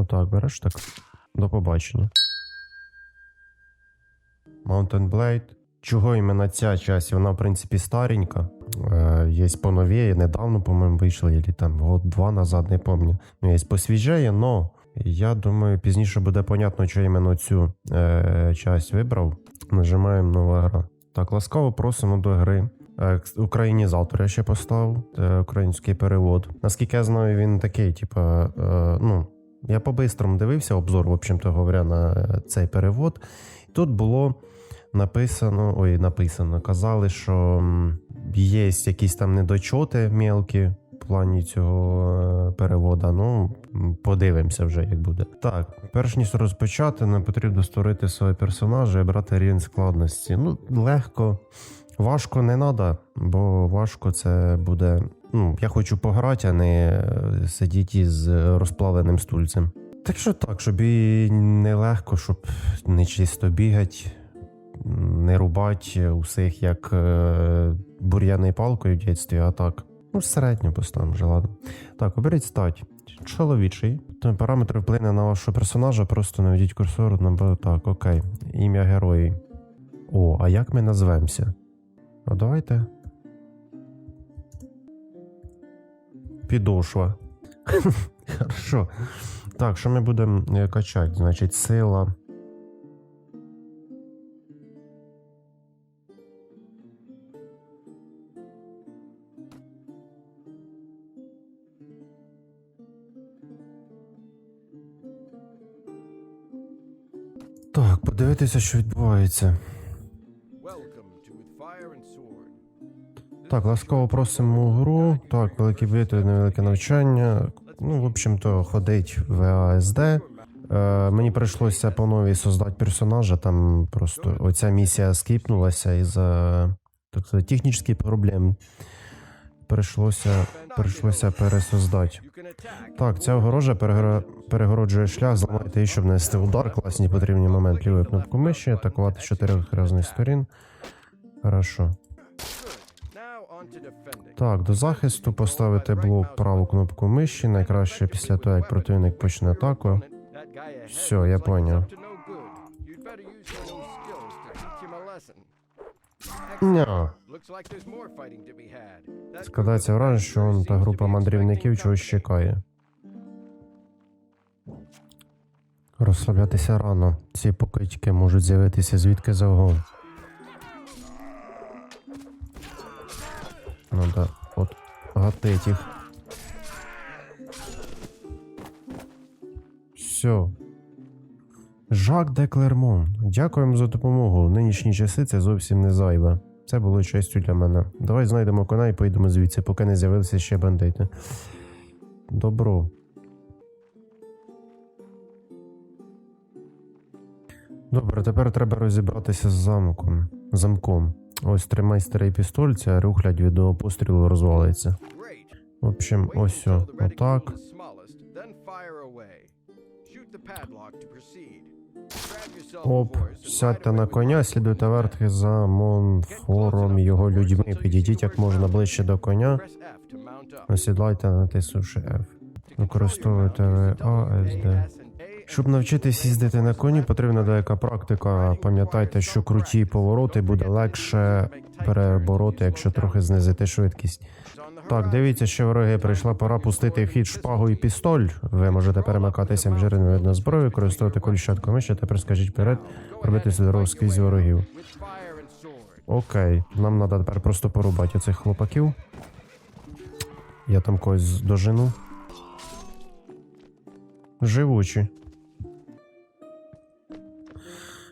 Отак, береш так. До побачення. Mountain Blade. Чого іменно ця часть? Вона, в принципі, старенька. Е, є поновіє, недавно, по-моєму, вийшла, або там год-два назад, не пам'ятаю. Ну, є посвіжеє, но я думаю, пізніше буде понятно, що іменно цю е, часть вибрав. Нажимаємо нова гра. Так, ласкаво просимо до гри. Е, Українізатор я ще поставив, український перевод. Наскільки я знаю, він такий, типа, е, ну, я по-бистрому дивився обзор, в общем-то говоря, на е, цей перевод. Тут було написано, ой, написано, казали, що є якісь там недочоти мелкі в плані цього е, перевода. Ну, подивимося вже, як буде. Так, перш ніж розпочати, нам потрібно створити свого персонажа і брати рівень складності. Ну, легко. Важко не треба, бо важко це буде. Ну, я хочу пограти, а не е, сидіти із розплавленим стульцем. Так що так, щоб і не легко, щоб не чисто бігати, не рубати усіх як е, бур'яний палкою в дитинстві, а так. Ну, середньо поставимо вже, ладно. Так, оберіть стать. Чоловічий. Там Параметри вплине на вашого персонажа, просто наведіть курсор на так, окей. Ім'я герої. О, а як ми назвемося? А давайте. Підошва. Хорошо. Так, що ми будемо е, качати? Значить, сила. Так, подивитися, що відбувається. Так, ласкаво просимо гру. Так, великі бити, невелике навчання. Ну, в общем-то, ходить в АСД. Е, мені прийшлося по новій создати персонажа. Там просто оця місія скіпнулася із-за тобто, технічних проблем. Прийшлося, прийшлося пересоздати. Так, ця огорожа перегороджує шлях, зламайте її, щоб нанести удар. Класні потрібні момент лівою кнопку миші, атакувати з чотирьох різних сторін. Хорошо. Так, до захисту поставити блок праву кнопку миші. Найкраще після того, як противник почне атаку. Всё, я lesson. Ня. Складається враження, що он та група мандрівників чогось чекає. Розслаблятися рано. Ці покидьки можуть з'явитися звідки завгодно. Надо от гатить їх. Все. Жак де Клермон. Дякуємо за допомогу. Нинішні часи це зовсім не зайве. Це було честю для мене. Давай знайдемо коня і поїдемо звідси, поки не з'явилися ще бандити. Добро. Добре, тепер треба розібратися з замком. замком. Ось тримай старий пістоль, ця рухлядь від одного пострілу розвалиться. В общем, ось о, отак. Оп, сядьте на коня, слідуйте вертки за Монфором його людьми. Підійдіть як можна ближче до коня. Осідлайте, натиснувши F. Використовуйте АСД. Щоб навчитись їздити на коні, потрібна деяка практика. Пам'ятайте, що круті повороти буде легше перебороти, якщо трохи знизити швидкість. Так, дивіться, що вороги прийшла пора пустити в хід шпагу і пістоль. Ви можете перемикатися між видно зброю, використовувати коліщатку миші. Тепер скажіть вперед, пробитися дорогу скрізь ворогів. Окей, нам треба тепер просто порубати оцих хлопаків. Я там когось дожину. Живучі.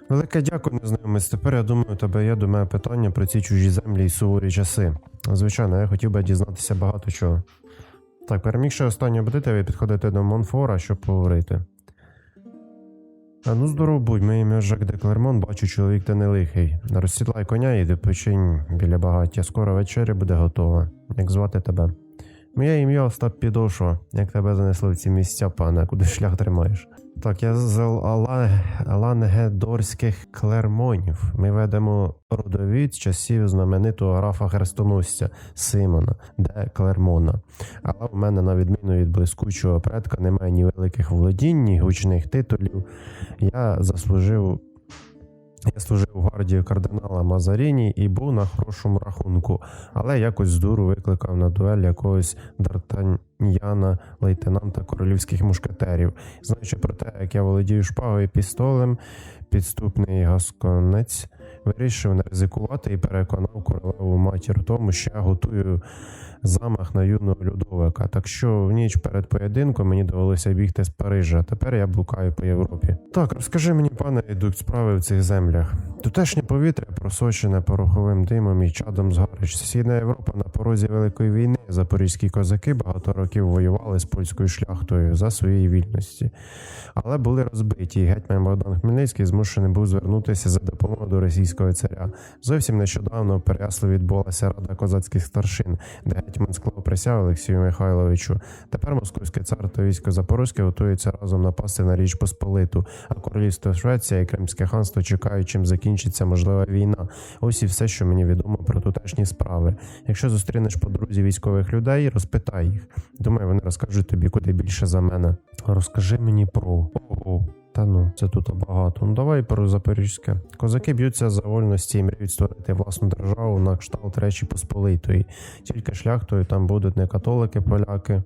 Велике дякую, незнайомець. Тепер я думаю, тебе є до мене питання про ці чужі землі і суворі часи. Звичайно, я хотів би дізнатися багато чого. Так, перемігши останнього бдити, ви підходите до Монфора, щоб поговорити. А ну здоров будь, моє ім'я Жак де Клермон, бачу, чоловік ти не лихий. Розсідлай коня і допочинь біля багаття. Скоро вечеря буде готова. Як звати тебе? Моє ім'я Остап Підошва. Як тебе занесли в ці місця, пане, куди шлях тримаєш? Так, я з Лангедорських клермонів. Ми ведемо родовід часів знаменитого графа хрестоносця Симона, де Клермона. Але в мене, на відміну від блискучого предка, немає ні великих володінь, ні гучних титулів. Я заслужив. Я служив у гвардії кардинала Мазаріні і був на хорошому рахунку, але якось з дуру викликав на дуель якогось Д'Артаньяна, лейтенанта королівських мушкетерів. Знаючи про те, як я володію шпагою і пістолем, підступний гасконець вирішив не ризикувати і переконав королеву матір тому, що я готую замах на юного Людовика. Так що в ніч перед поєдинком мені довелося бігти з Парижа. Тепер я блукаю по Європі. Так, розкажи мені, пане, йдуть справи в цих землях. Тутешнє повітря просочене пороховим димом і чадом згарищ. Східна Європа на порозі Великої війни. Запорізькі козаки багато років воювали з польською шляхтою за свої вільності, але були розбиті. Гетьман Богдан Хмельницький змушений був звернутися за допомогою до російського царя. Зовсім нещодавно в Переяславі відбулася рада козацьких старшин, де гетьман склав присягу Олексію Михайловичу. Тепер московський цар та військо Запорозьке готуються разом напасти на Річ Посполиту, а королівство Швеція і Кримське ханство чекають, чим закінчиться можлива війна. Ось і все, що мені відомо про тутешні справи. Якщо зустрінеш по дорозі військових людей, розпитай їх. Думаю, вони розкажуть тобі куди більше за мене. Розкажи мені про. Та ну, це тут багато. Ну давай про Запорізьке. Козаки б'ються за вольності і мріють створити власну державу на кшталт Речі Посполитої. Тільки шляхтою там будуть не католики, поляки,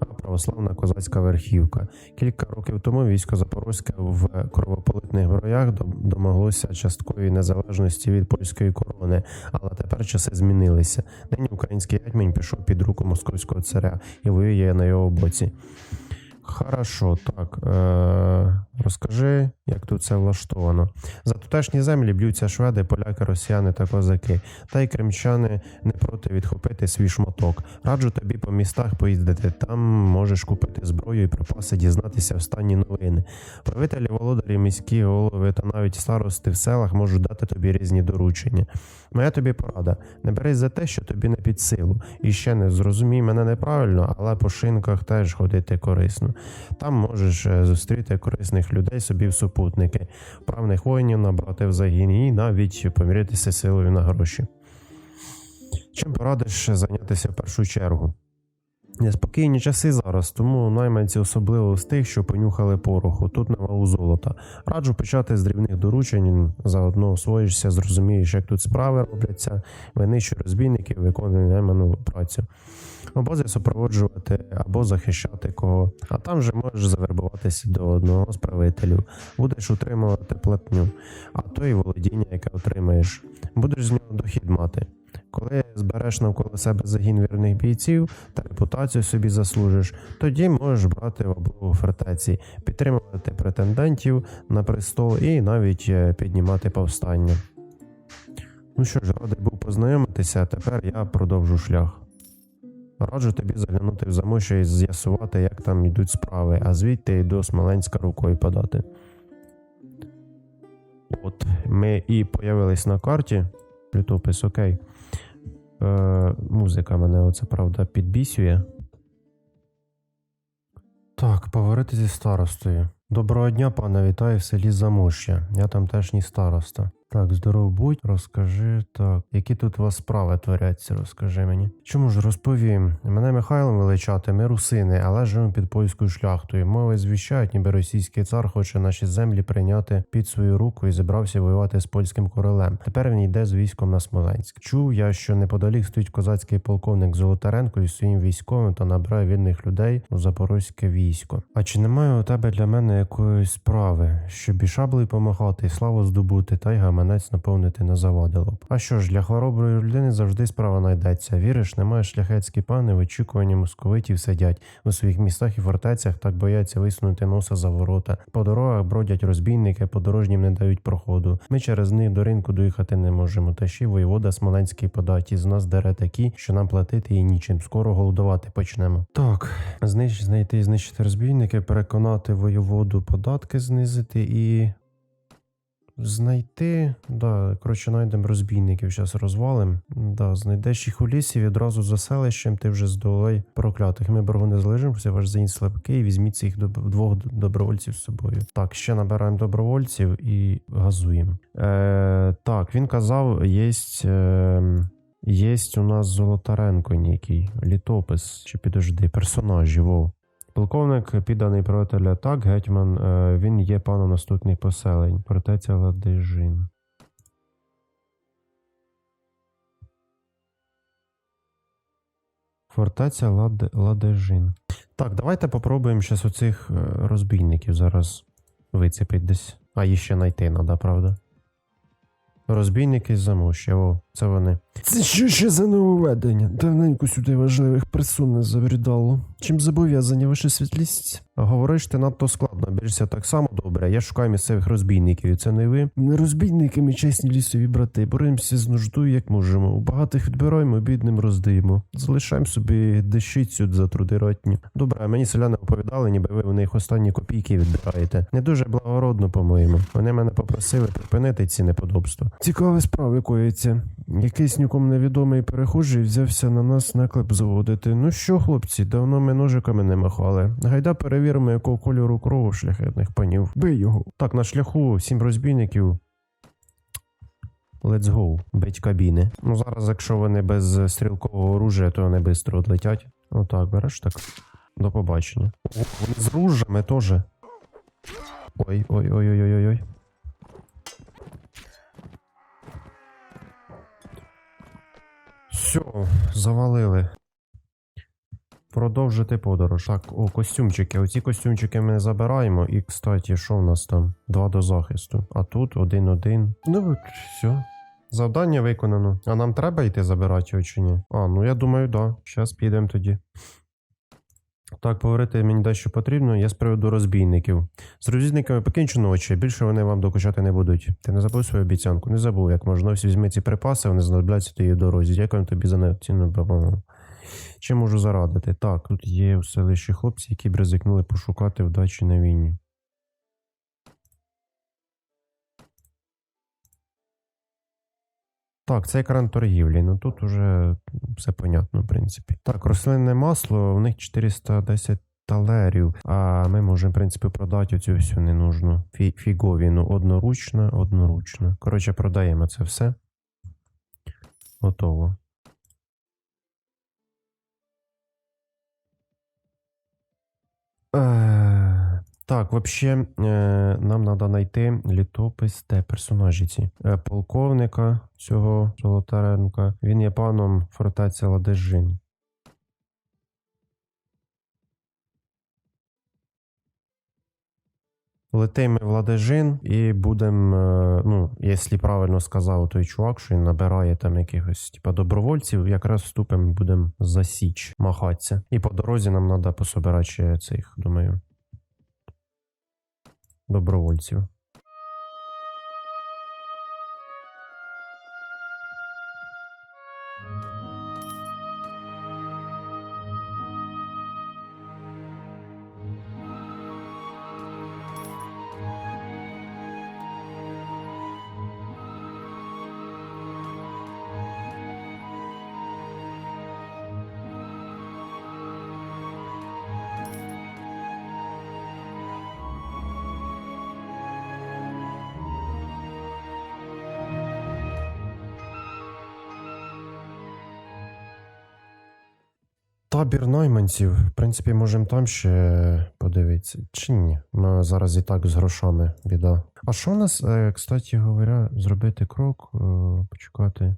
а православна козацька верхівка. Кілька років тому військо Запорозьке в кровополитних дом- домоглося часткової незалежності від польської корони, але тепер часи змінилися. Нині український гетьмань пішов під руку московського царя і воює на його боці. Хорошо, так. Е- розкажи, як тут це влаштовано. За тутешні землі б'ються шведи, поляки, росіяни та козаки. Та й кримчани не проти відхопити свій шматок. Раджу тобі по містах поїздити. Там можеш купити зброю і припаси, дізнатися останні новини. Правителі, володарі, міські голови та навіть старости в селах можуть дати тобі різні доручення. Моя тобі порада: не берись за те, що тобі не під силу. І ще не зрозумій мене неправильно, але по шинках теж ходити корисно. Там можеш е, зустріти корисних людей собі в супутники, правних воїнів набрати в загін і навіть помірятися силою на гроші. Чим порадиш зайнятися в першу чергу? Неспокійні часи зараз, тому найманці особливо з тих, що понюхали пороху, тут на вагу золота. Раджу почати з дрібних доручень, заодно освоїшся, зрозумієш, як тут справи робляться, винищуй розбійників, виконуй найману працю. Обози супроводжувати або захищати кого, а там же можеш завербуватися до одного з правителів, будеш утримувати платню, а то і володіння, яке отримаєш, будеш з нього дохід мати. Коли збереш навколо себе загін вірних бійців та репутацію собі заслужиш, тоді можеш брати в облогу фортеці, підтримувати претендентів на престол і навіть е, піднімати повстання. Ну що ж, радий був познайомитися, а тепер я продовжу шлях. Раджу тобі заглянути в замоща і з'ясувати, як там йдуть справи, а звідти й до Смоленська рукою подати. От ми і появились на карті. Літопис окей. Е, музика мене оце правда підбісює. Так, поговорити зі старостою. Доброго дня, пане, вітаю в селі Замоща. Я там теж ні староста. Так, здоров будь, розкажи так. Які тут у вас справи творяться, розкажи мені. Чому ж розповім? Мене Михайлом величати, ми русини, але живемо під польською шляхтою. Мови звіщають, ніби російський цар хоче наші землі прийняти під свою руку і зібрався воювати з польським королем. Тепер він йде з військом на Смоленськ. Чув я, що неподалік стоїть козацький полковник Золотаренко із своїм військовим та набирає вільних людей у запорозьке військо. А чи немає у тебе для мене якоїсь справи, щоб і шаблею помахати, і славу здобути, та й гаманець наповнити не завадило б? А що ж, для хороброї людини завжди справа знайдеться. Віриш, немає шляхетські пани в очікуванні московитів сидять у своїх містах і фортецях, так бояться висунути носа за ворота. По дорогах бродять розбійники, подорожнім не дають проходу. Ми через них до ринку доїхати не можемо. Та ще воєвода Смоленський податі з нас дере такі, що нам платити і нічим. Скоро голодувати почнемо. Так, знищ, знайти знищити розбійники, переконати воєводу податки знизити і. Знайти. Да, коротше, знайдемо розбійників, зараз розвалим. Да, знайдеш їх у лісі відразу за селищем, ти вже здолай проклятих. Ми боргу не залишимося, ваш заїзд слабкий, візьміть цих доб- двох добровольців з собою. Так, ще набираємо добровольців і газуємо. Е, так, він казав, єсть. Е, Єсть у нас Золотаренко некий, літопис, чи підожди, персонажі, вов. Полковник підданий правителя так, гетьман, е, він є паном наступних поселень. Фортеця Ладижин. Фортеця Лад... Ладижин. Так, давайте попробуємо зараз оцих е, розбійників зараз вицепити десь. А їх ще знайти треба, правда? Розбійники з замоща, о, це вони. Це що ще за нововведення? Давненько сюди важливих персон не забрідало. Чим зобов'язані ваша світлість? Говориш ти надто складно, більшся так само добре. Я шукаю місцевих розбійників, це не ви. Не розбійники, ми чесні лісові брати. Боремося з нуждою, як можемо. У багатих відбираємо, бідним роздаємо. Залишаємо собі дещицю за труди ротні. Добре, мені селяни оповідали, ніби ви у них останні копійки відбираєте. Не дуже благородно, по-моєму. Вони мене попросили припинити ці неподобства. Цікаві справи коїться. Якийсь нікому невідомий перехожий взявся на нас наклеп заводити. Ну що, хлопці, давно ми ножиками не махали. Гайда перевіримо, якого кольору кров шляхетних панів. Бий його. Так, на шляху сім розбійників. Let's go. Бить кабіни. Ну зараз, якщо вони без стрілкового оружия, то вони швидко відлетять. Отак, береш так. До побачення. О, вони з ружами теж. Ой, ой, ой, ой, ой, ой. Все, завалили. Продовжити подорож. Так, о, костюмчики. Оці костюмчики ми забираємо. І, кстати, що в нас там? Два до захисту. А тут один-один. Ну, все. Завдання виконано. А нам треба йти забирати його чи ні? А, ну я думаю, да. Щас підемо тоді. Так, поговорити мені дещо потрібно. Я з приводу розбійників. З розбійниками покінчено очі, більше вони вам докучати не будуть. Ти не забув свою обіцянку? Не забув, як можна. Ось візьми ці припаси, вони знадобляться твоїй дорозі. Дякую тобі за неоцінну допомогу. Чим можу зарадити? Так, тут є у селищі хлопці, які б ризикнули пошукати вдачі на війні. Так, це екран торгівлі. Ну тут уже все понятно, в принципі. Так, рослинне масло, у них 410 талерів. А ми можемо, в принципі, продати оцю всю ненужну фі- фіговіну. Одноручно, одноручно. Коротше, продаємо це все. Готово. Е, Так, вообще, е, нам треба знайти літопис, те персонажі ці. Е, полковника цього Золотаренка. Він є паном фортеця Ладежин. Летимо в Ладежин і будемо, ну, якщо правильно сказав той чувак, що він набирає там якихось типа добровольців, якраз вступимо, будемо за Січ махатися. І по дорозі нам треба пособирати цих, думаю, добровольців. Табір найманців, в принципі, можемо там ще подивитися. Чи ні? Ми зараз і так з грошами біда. А що у нас, е, кстати говоря, зробити крок, е, почекати.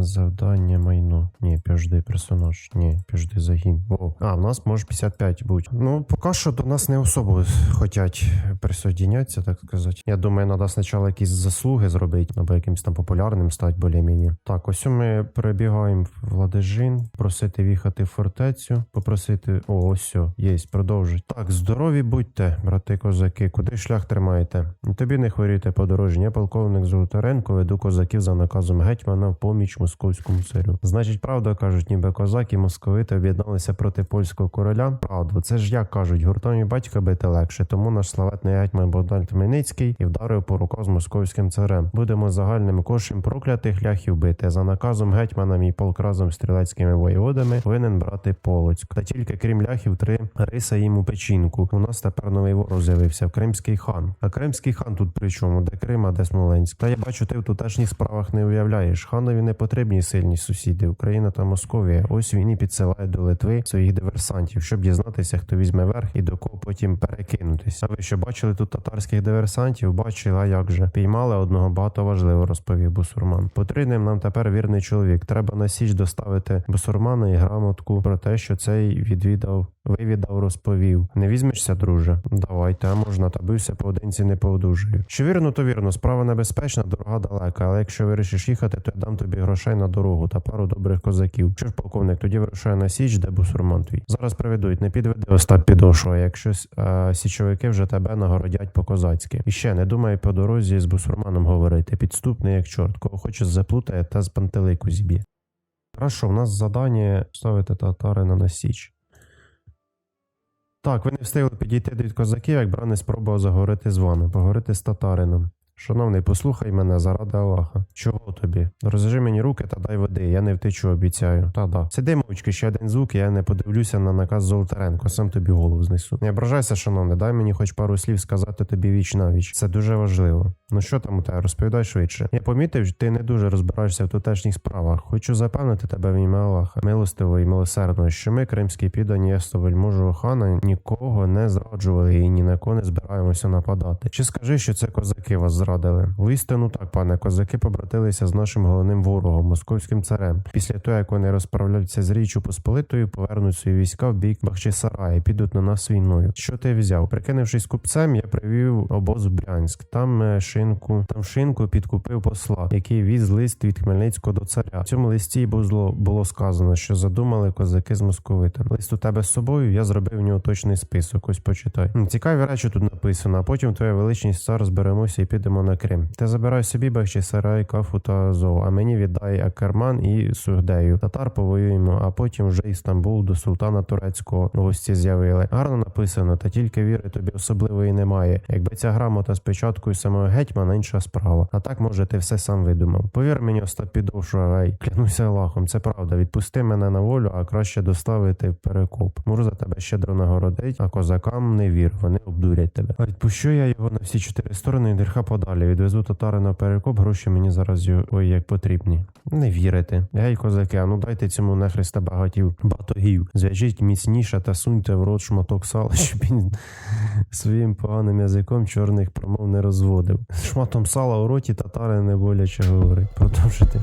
Завдання майно. Ні, піжди персонаж. Ні, піжди загін. О, а, в нас може 55 бути. Ну, поки що до нас не особо хотять присоединятися, так сказати. Я думаю, треба спочатку якісь заслуги зробити, або якимось там популярним стати більш-менш. Так, ось ми перебігаємо в Ладежин, просити в'їхати в фортецю, попросити. О, ось є, продовжить. Так, Здорові будьте, брати козаки, куди шлях тримаєте? Тобі не хворійте подорожні. Полковник Золотаренко, веду козаків за наказом гетьмана в поміч московському царю. Значить, правда кажуть, ніби козак і московити об'єдналися проти польського короля. Правду, це ж як кажуть, гуртом і батька бити легше. Тому наш славетний гетьман Богдан Хмельницький і вдарив по руках з московським царем. Будемо загальним кошем проклятих ляхів бити. За наказом гетьмана мій полк разом з стрілецькими воєводами винен брати Полоцьк. Та тільки крім ляхів, три риса їм у печінку. У нас тепер новий ворог з'явився Кримський хан. А Кримський хан тут при чому? Де Крим, а де Смоленськ? Та я бачу, ти в тутешніх справах не уявляєш. Ханові не потрібні сильні сусіди. Україна та Московія. Ось він і підсилає до Литви своїх диверсантів, щоб дізнатися, хто візьме верх і до кого потім перекинутись. А ви що бачили тут татарських диверсантів? Бачили, а як же? Піймали одного багато важливо, розповів бусурман. Потрібним нам тепер вірний чоловік. Треба на січ доставити бусурмана і грамотку про те, що цей відвідав, вивідав, розповів. Не візьмешся, друже? Давайте, а можна, та бився поодинці не поодужую. Що вірно, то вірно. Справа небезпечна, дорога далека. Але якщо вирішиш їхати, то я дам тобі грошей на дорогу та пару добрих козаків. Ж, полковник, тоді вирушаю на січ, де бусурман твій. Зараз приведуть, не підведи Остап підошва, якщо е, січовики вже тебе нагородять по-козацьки. І ще не думай по дорозі з бусурманом говорити. Підступний як чорт, кого хочеш заплутає та з пантелику зіб'є. Хорошо, в нас завдання ставити татарина на січ. Так, ви не встигли підійти до козаків, як брани спробував заговорити з вами, поговорити з татарином. Шановний, послухай мене заради Аллаха. Чого тобі? Розв'яжи мені руки та дай води, я не втечу, обіцяю. Та да. Сиди мовчки, ще один звук, і я не подивлюся на наказ Золотаренко, сам тобі голову знесу. Не ображайся, шановний, дай мені хоч пару слів сказати тобі віч на віч. Це дуже важливо. Ну що там у тебе, розповідай швидше. Я помітив, ти не дуже розбираєшся в тутешніх справах. Хочу запевнити тебе в ім'я Аллаха, милостивого і милосердного, що ми, кримські піддані Єсто вельможого хана, нікого не зраджували і ні на кого не збираємося нападати. Чи скажи, що це козаки вас зрадили? Воістину так, пане, козаки побратилися з нашим головним ворогом, московським царем. Після того, як вони розправляються з Річчю Посполитою, повернуть свої війська в бік Бахчисарая і підуть на нас війною. Що ти взяв? Прикинувшись купцем, я привів обоз в Брянськ. Там е, шинку, там шинку підкупив посла, який віз лист від Хмельницького до царя. В цьому листі було, було сказано, що задумали козаки з московитом. Лист у тебе з собою, я зробив в нього точний список. Ось почитай. Цікаві речі тут написано, а потім твоя величність цар зберемося і підемо на Крим. Ти забирай собі Бахчисарай, Кафу та Азов, а мені віддай Акерман і Сугдею. Татар повоюємо, а потім вже і Стамбул до султана турецького гості з'явили. Гарно написано, та тільки віри тобі особливої немає. Якби ця грамота з печаткою самого гетьмана, інша справа. А так, може, ти все сам видумав. Повір мені, Остап підовшу, ей, клянуся Аллахом, це правда. Відпусти мене на волю, а краще доставити в перекоп. Мурза тебе щедро нагородить, а козакам не вір, вони обдурять тебе. А відпущу я його на всі чотири сторони і дирха подалі. Відвезу татари на перекоп, гроші мені зараз ой, як потрібні. Не вірите. Гей, козаки, а ну дайте цьому нехреста багатів батогів. Зв'яжіть міцніше та суньте в рот шматок сала, щоб він своїм поганим язиком чорних промов не розводив. Шматом сала у роті татари не боляче говорить. Продовжити.